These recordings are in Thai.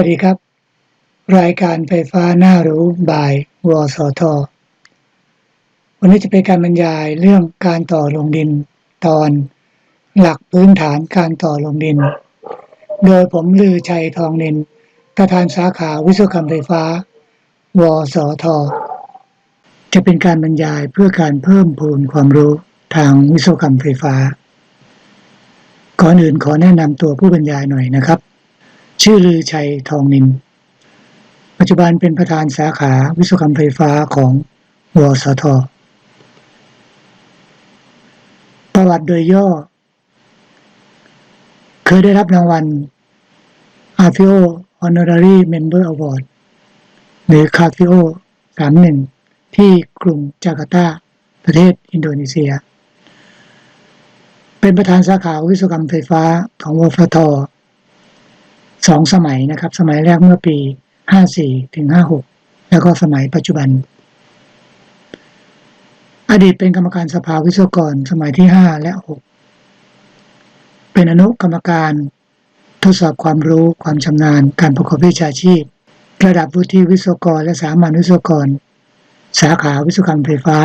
วัสดีครับ รายการไฟฟ้าหน้ารู้บ่าย วสท วันนี้จะเป็นการบรรยายเรื่องการต่อลงดินตอน หลักพื้นฐานการต่อลงดิน โดยผมลือชัยทองนินประธานสาขาวิศวกรรมไฟฟ้า วสท จะเป็นการบรรยายเพื่อการเพิ่มพูนความรู้ทางวิศวกรรมไฟฟ้า ก่อนอื่นขอแนะนำตัวผู้บรรยายหน่อยนะครับ ชื่อลือชัยทองนิน ปัจจุบันเป็นประธานสาขาวิศวกรรมไฟฟ้าของวสท ประวัติโดยย่อ เคยได้รับรางวัล a f i o Honorary Member Award หรือ c a f i o 31 ที่กรุงจาการ์ตา ประเทศอินโดนีเซีย เป็นประธานสาขาวิศวกรรมไฟฟ้าของวฟท สองสมัยนะครับ สมัยแรกเมื่อปี 54 ถึง 56 แล้วก็สมัยปัจจุบัน อดีตเป็นกรรมการสภาวิศวกรสมัยที่ 5 และ 6 เป็นอนุกรรมการทดสอบความรู้ความชำนาญการประกอบวิชาชีพ ระดับวุฒิวิศวกรและสามัญวิศวกร สาขาวิศวกรรมไฟฟ้า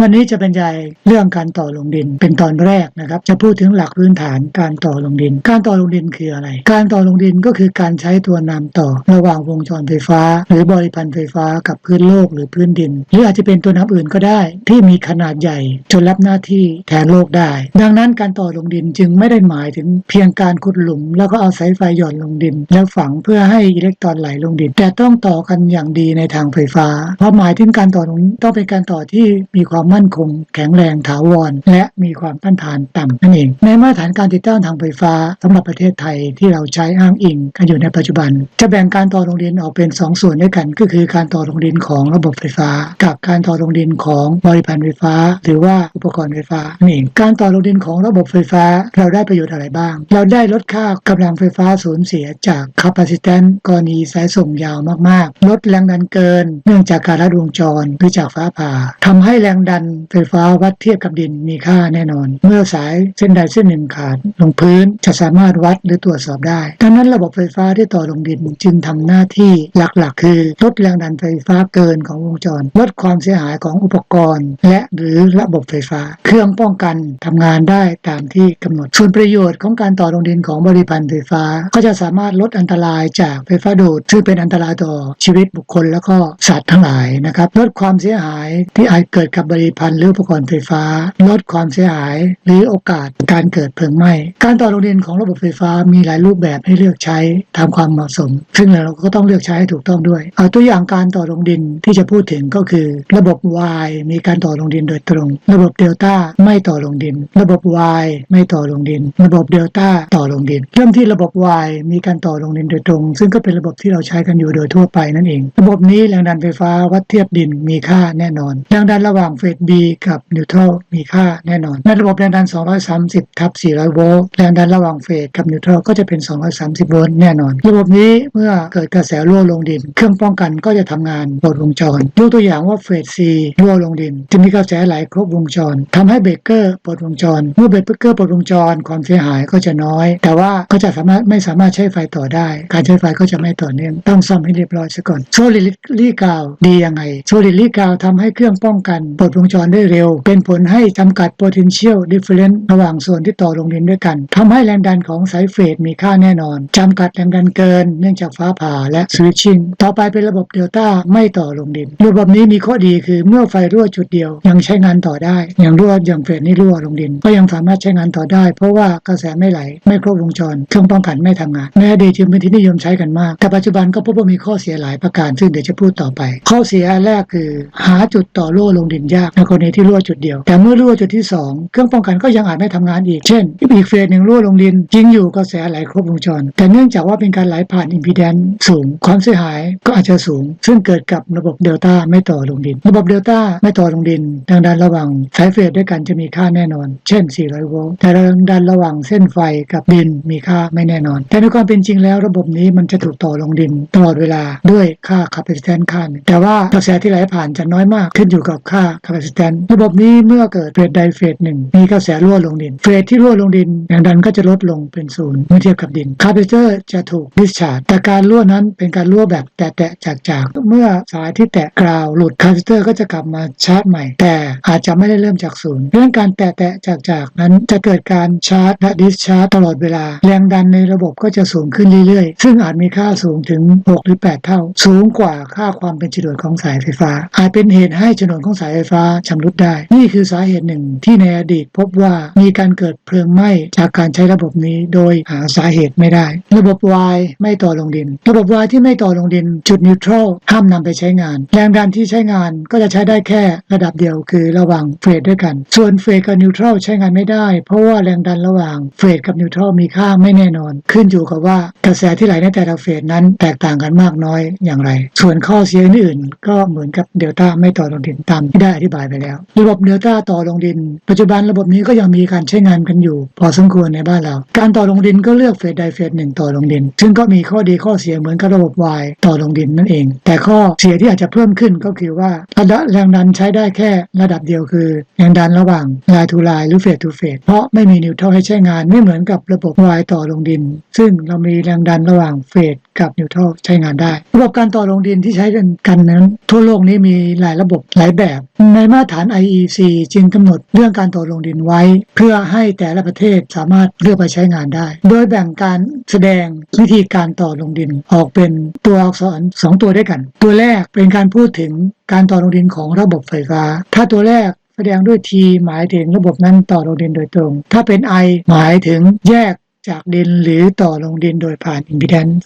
วันนี้จะบรรยายเรื่องการต่อลงดิน เป็นตอนแรกนะครับ จะพูดถึงหลักพื้นฐานการต่อลงดิน การต่อลงดินคืออะไร การต่อลงดินก็คือการใช้ตัวนำต่อระหว่างวงจรไฟฟ้า หรือบริพันธ์ไฟฟ้ากับพื้นโลกหรือพื้นดิน หรืออาจจะเป็นตัวนำอื่นก็ได้ ที่มีขนาดใหญ่จนรับหน้าที่แทนโลกได้ ดังนั้นการต่อลงดินจึงไม่ได้หมายถึงเพียงการขุดหลุม แล้วก็เอาสายไฟหย่อนลงดิน แล้วฝังเพื่อให้อิเล็กตรอนไหลลงดิน แต่ต้องต่อกันอย่างดีในทางไฟฟ้าเพราะหมายถึงการต่อลงต้องเป็นการต่อที่มีความมั่นคง แข็งแรงถาวร และมีความต้านทานต่ำนั่นเอง ในมาตรฐานการติดตั้งทางไฟฟ้าสำหรับประเทศไทยที่เราใช้อ้างอิงกันอยู่ในปัจจุบัน จะแบ่งการต่อลงดินออกเป็น 2 ส่วนด้วยกัน ก็คือการต่อลงดินของระบบไฟฟ้า กับการต่อลงดินของบริพันธ์ไฟฟ้า หรือว่าอุปกรณ์ไฟฟ้านั่นเอง การต่อลงดินของระบบไฟฟ้าเราได้ประโยชน์อะไรบ้าง เราได้ลดค่ากำลังไฟฟ้าสูญเสียจากคาปาซิแตนกรณีสายส่งยาวมากๆ ลดแรงดันเกิน เนื่องจากการลัดวงจรหรือจากฟ้าผ่าทำให้แรงดันไฟฟ้าวัดเทียบกับดินมีค่าแน่นอน เมื่อสายเส้นใดเส้นหนึ่งขาดลงพื้นจะสามารถวัดหรือตรวจสอบได้ ดังนั้นระบบไฟฟ้าที่ต่อลงดินจึงทำหน้าที่หลักๆ คือลดแรงดันไฟฟ้าเกินของวงจร ลดความเสียหายของอุปกรณ์ และหรือระบบไฟฟ้า เครื่องป้องกันทำงานได้ตามที่กำหนด ส่วนประโยชน์ของการต่อลงดินของบริพันธ์ไฟฟ้า ก็จะสามารถลดอันตรายจากไฟฟ้าดูดซึ่งเป็นอันตรายต่อชีวิตบุคคล แล้วก็สัตว์ทั้งหลายนะครับลดความเสียหายที่อาจเกิดกับบริพันธ์หรืออุปกรณ์ไฟฟ้า ลดความเสียหาย หรือโอกาสการเกิดเพลิงไหม้การต่อลงดินของระบบไฟฟ้ามีหลายรูปแบบให้เลือกใช้ตามความเหมาะสม ซึ่งเราก็ต้องเลือกใช้ให้ถูกต้องด้วยเอาตัวอย่างการต่อลงดินที่จะพูดถึงก็คือ ระบบ Y มีการต่อลงดินโดยตรง ระบบเดลต้าไม่ต่อลงดิน ระบบ Y ไม่ต่อลงดิน ระบบเดลต้าต่อลงดิน เริ่มที่ระบบ Y มีการต่อลงดินโดยตรง ซึ่งก็เป็นระบบที่เราใช้กันอยู่โดยทั่วไปนั่นเอง ระบบนี้แรงดันไฟฟ้าวัดเทียบดินมีค่าแน่นอน แรงดันระหว่างเฟส B กับนิวทรัลมีค่าแน่นอน ในระบบแรงดัน 230 ทับ 400 โวลต์ แรงดันระหว่างเฟสกับนิวทรัลก็จะเป็น 230 โวลต์แน่นอน ระบบนี้เมื่อเกิดกระแสรั่วลงดิน เครื่องป้องกันก็จะทำงานบดวงจร ยกตัวอย่างว่าเฟส C รั่วลงดิน จะมีกระแสไหลครบวงจรทำให้เบรกเกอร์ปลดวงจร เมื่อเบรกเกอร์ปลดวงจรความเสียหายก็จะน้อย แต่ว่าก็จะสามารถไม่สามารถใช้ไฟต่อได้ การใช้ไฟก็จะไม่ต่อเนื่องต้องซ่อมให้เรียบร้อยซะก่อนโซลิลี่กาวดียังไงโซลิลี่กาวทำให้เครื่องป้องกันปลดวงจรได้เร็ว เป็นผลให้จำกัด potential difference ระหว่างส่วนที่ต่อลงดินด้วยกันทำให้แรงดันของสายเฟสมีค่าแน่นอนจำกัดแรงดันเกิน เนื่องจากฟ้าผ่าและ switching ต่อไปเป็นระบบเดลต้าไม่ต่อลงดิน ระบบนี้มีข้อดีคือเมื่อไฟรั่วจุดเดียว ยังใช้งานต่อได้ อย่างรั่วอย่างเฟสนี่รั่วลงดิน ก็ยังสามารถใช้งานต่อได้ เพราะว่ากระแสไม่ไหล ไม่ครบวงจร เครื่องป้องกันไม่ทำงานในอดีตจึงเป็นที่นิยมใช้กันมาก แต่ปัจจุบันก็พบว่ามีข้อเสียหลายประการซึ่งเดี๋ยวจะพูดต่อไป ข้อเสียแรกคือ หาจุดต่อรั่วลงดินยากในกรณีที่รั่วจุดเดียว แต่เมื่อรั่วจุดที่สองเครื่องป้องกันก็ยังอาจไม่ทำงานอีก เช่นอีกเฟสหนึ่งรั่วลงดินจริงอยู่กระแสไหลครบวงจร แต่เนื่องจากว่าเป็นการไหลผ่านอิมพีแดนสูง ความเสียหายก็อาจจะสูง ซึ่งเกิดกับระบบเดลต้าไม่ต่อลงดิน ระบบเดลต้าไม่ต่อลงดินแรงดันระหว่างสายเฟสด้วยกันจะมีค่าแน่นอน เช่น 400 โวลต์แต่แรงดันระหว่างเส้นไฟกับดินมีค่าไม่แน่นอน แต่ในความเป็นจริงแล้วระบบนี้มันจะถูกต่อลงดินตลอดเวลาด้วยค่า capacitance ค่านแต่ว่ากระแสที่ไหลผ่านจะน้อยมากขึ้นอยู่กับค่า a s i s t a n t ระบบนี้เมื่อเกิดเฟสใดเฟสหนึ่งมีกระแสรั่วลงดิน เฟสที่รั่วลงดินแรงดันก็จะลดลงเป็นศูนย์เมื่อเทียบกับดิน capacitor จะถูก discharge แต่การรั่วนั้นเป็นการรั่วแบบแตะๆจากๆเมื่อสายที่แตะกราวหลุด capacitor ก็จะกลับมาชาร์จใหม่ แต่อาจจะไม่ได้เริ่มจากศูนย์เราะฉะนั้นการแตะๆจากๆนั้นจะเกิดการชาร์จและ discharge ตลอดเวลา แรงดันในระบบก็จะสูงขึ้นเรื่อยๆ ซึ่งอาจมีค่าสูงถึง 6 หรือ 8 เท่า สูงกว่าค่าความเป็นจรวดของสายไฟฟ้า อาจเป็นเหตุให้ฉนวนของสายไฟฟ้าชำรุดได้ นี่คือสาเหตุหนึ่งที่ในอดีตพบว่ามีการเกิดเพลิงไหม้จากการใช้ระบบนี้โดยหาสาเหตุไม่ได้ ระบบ Y ไม่ต่อลงดิน ระบบ Y ที่ไม่ต่อลงดิน จุดนิวทรัลห้ามนำไปใช้งาน แรงดันที่ใช้งานก็จะใช้ได้แค่ระดับเดียวคือระหว่างเฟสด้วยกัน ส่วนเฟสกับนิวทรัลใช้งานไม่ได้ เพราะว่าแรงดันระหว่างเฟสกับนิวทรัลมีค่าไม่แน่นอน ขึ้นอยู่กับว่ากระแสที่ไหลในแต่ละเฟสนั้นแตกต่างกันมากน้อยอย่างไร ส่วนข้อเสียอื่นๆก็เหมือนกับเดลต้าไม่ต่อลงดินตามที่ได้อธิบายไปแล้ว ระบบเดลต้าต่อลงดิน ปัจจุบันระบบนี้ก็ยังมีการใช้งานกันอยู่ พอสมควรในบ้านเรา การต่อลงดินก็เลือกเฟสใดเฟสหนึ่งต่อลงดิน ซึ่งก็มีข้อดีข้อเสียเหมือนกับระบบ Y ต่อลงดินนั่นเอง แต่ข้อเสียที่อาจจะเพิ่มขึ้นก็คือว่าระดับแรงดันใช้ได้แค่ระดับเดียวคือแรงดันระหว่างลายทูลายหรือเฟสทูเฟสเพราะไม่มีนิวทรัลให้ใช้งานไม่เหมือนกับระบบ Y ต่อลงดิน ซึ่งเรามีแรงดันระหว่างเฟสกับนิวทรัลใช้งานได้ ระบบการต่อลงดินที่ใช้กันกันนั้น ทั่วโลกนี้มีหลายระบบหลายแบบในมาตรฐาน IEC จึงกำหนดเรื่องการต่อลงดินไว้ เพื่อให้แต่ละประเทศสามารถเลือกไปใช้งานได้ โดยแบ่งการแสดงวิธีการต่อลงดินออกเป็นตัวอักษร2ตัวด้วยกัน ตัวแรกเป็นการพูดถึงการต่อลงดินของระบบไฟฟ้า ถ้าตัวแรกแสดงด้วย T หมายถึงระบบนั้นต่อลงดินโดยตรง ถ้าเป็น I หมายถึงแยกจากดินหรือต่อลงดินโดยผ่านอิมพีแดนซ์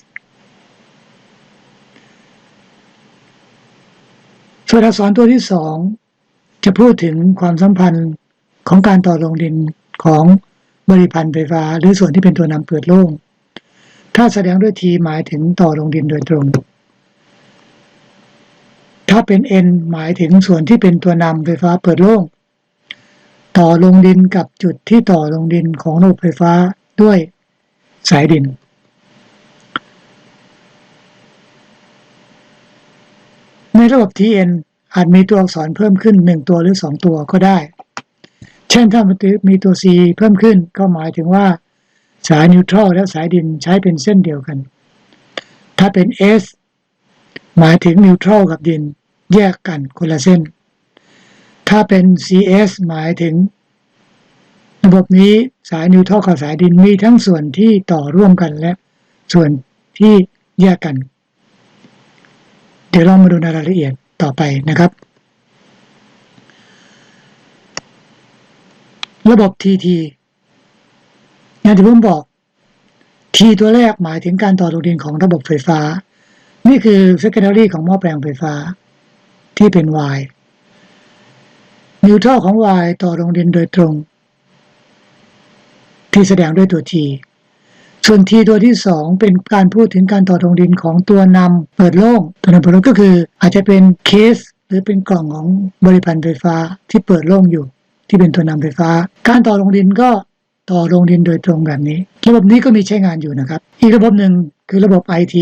ส่วนอักษรตัวที่สอง จะพูดถึงความสัมพันธ์ของการต่อลงดินของบริพันธ์ไฟฟ้า หรือส่วนที่เป็นตัวนำเปิดโล่ง ถ้าแสดงด้วยทีหมายถึงต่อลงดินโดยตรง ถ้าเป็น N หมายถึงส่วนที่เป็นตัวนำไฟฟ้าเปิดโล่ง ต่อลงดินกับจุดที่ต่อลงดินของระบบไฟฟ้าด้วยสายดิน ในระบบ TN อาจมีตัวอักษรเพิ่มขึ้น 1 ตัวหรือ 2 ตัวก็ได้ เช่นถ้ามีตัว C เพิ่มขึ้น ก็หมายถึงว่า สายนิวทรัลและสายดินใช้เป็นเส้นเดียวกัน ถ้าเป็น S หมายถึงนิวทรัลกับดินแยกกันคนละเส้น ถ้าเป็น CS หมายถึง ระบบนี้สายนิวทรัลกับสายดินมีทั้งส่วนที่ต่อร่วมกันและส่วนที่แยกกัน เดี๋ยวเรามาดูในรายละเอียด ต่อไปนะครับ ระบบ TT อย่างที่ผมบอก T ตัวแรกหมายถึงการต่อลงดินของระบบไฟฟ้า นี่คือ secondary ของหม้อแปลงไฟฟ้า ที่เป็น Y นิวทรัลของ Y ต่อลงดินโดยตรง ที่แสดงด้วยตัว T ส่วน T ตัวที่ 2 เป็นการพูดถึงการต่อลงดินของตัวนำเปิดโล่งตัวนำเปิดโล่งก็คือ อาจจะเป็นเคสหรือเป็นกล่องของบริพันธ์ไฟฟ้าที่เปิดโล่งอยู่ ที่เป็นตัวนำไฟฟ้า การต่อลงดินก็ต่อลงดินโดยตรงแบบนี้ ระบบนี้ก็มีใช้งานอยู่นะครับ อีกระบบหนึ่งคือระบบ IT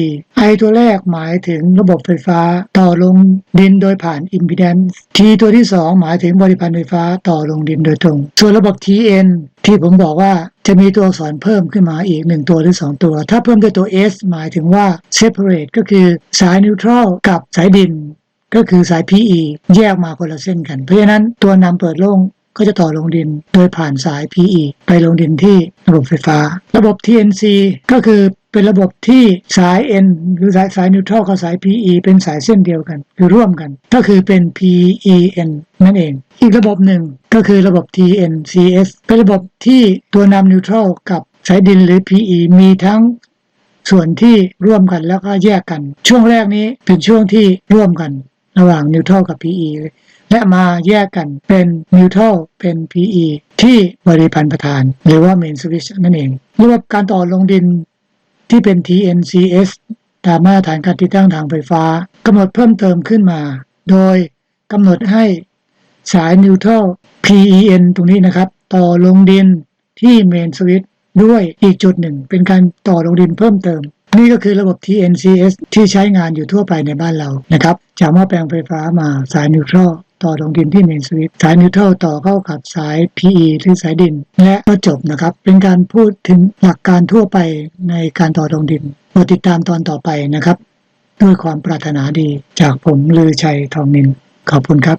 I ตัวแรกหมายถึงระบบไฟฟ้าต่อลงดินโดยผ่าน impedance T ตัวที่ 2 หมายถึงบริพันธ์ไฟฟ้าต่อลงดินโดยตรง ส่วนระบบ TN ที่ผมบอกว่า จะมีตัวอักษรเพิ่มขึ้นมาอีก 1 ตัวหรือ 2 ตัว ถ้าเพิ่มด้วยตัว S หมายถึงว่า separate ก็คือสายนิวทรัลกับสายดิน ก็คือสาย PE แยกมาคนละเส้นกัน เพราะฉะนั้นตัวนำเปิดโล่งก็จะต่อลงดินโดยผ่านสาย PE ไปลงดินที่ระบบไฟฟ้า ระบบ TNC ก็คือ เป็นระบบที่สาย N หรือสายสายนิวทรัลกับสาย PE เป็นสายเส้นเดียวกัน คือร่วมกัน ก็คือเป็น PEN นั่นเอง อีกระบบหนึ่งก็คือระบบ TNCS เป็นระบบที่ตัวนำนิวทรัลกับสายดินหรือ PE มีทั้งส่วนที่ร่วมกันแล้วก็แยกกัน ช่วงแรกนี้เป็นช่วงที่ร่วมกันระหว่างนิวทรัลกับ PE และมาแยกกันเป็นนิวทรัลเป็น PE ที่บริพันธ์ประธาน หรือว่า Main Switch นั่นเองระบบการต่อลงดิน ที่เป็น TNCS ตามมาตรฐานการติดตั้งทางไฟฟ้ากำหนดเพิ่มเติมขึ้นมา โดยกำหนดให้สายนิวทรัล PEN ตรงนี้นะครับ ต่อลงดินที่ Main Switch ด้วยอีกจุดหนึ่ง เป็นการต่อลงดินเพิ่มเติม นี่ก็คือระบบ TNCS ที่ใช้งานอยู่ทั่วไปในบ้านเรานะครับจากหม้อแปลงไฟฟ้ามาสายนิวทรัล ต่อลงดินที่เมนสวิตสายนิวทรัลต่อเข้ากับสาย PE หรือสายดิน และก็จบนะครับ เป็นการพูดถึงหลักการทั่วไปในการต่อลงดินโปรดติดตามตอนต่อไปนะครับ ด้วยความปรารถนาดีจากผมลือชัยทองนินขอบคุณครับ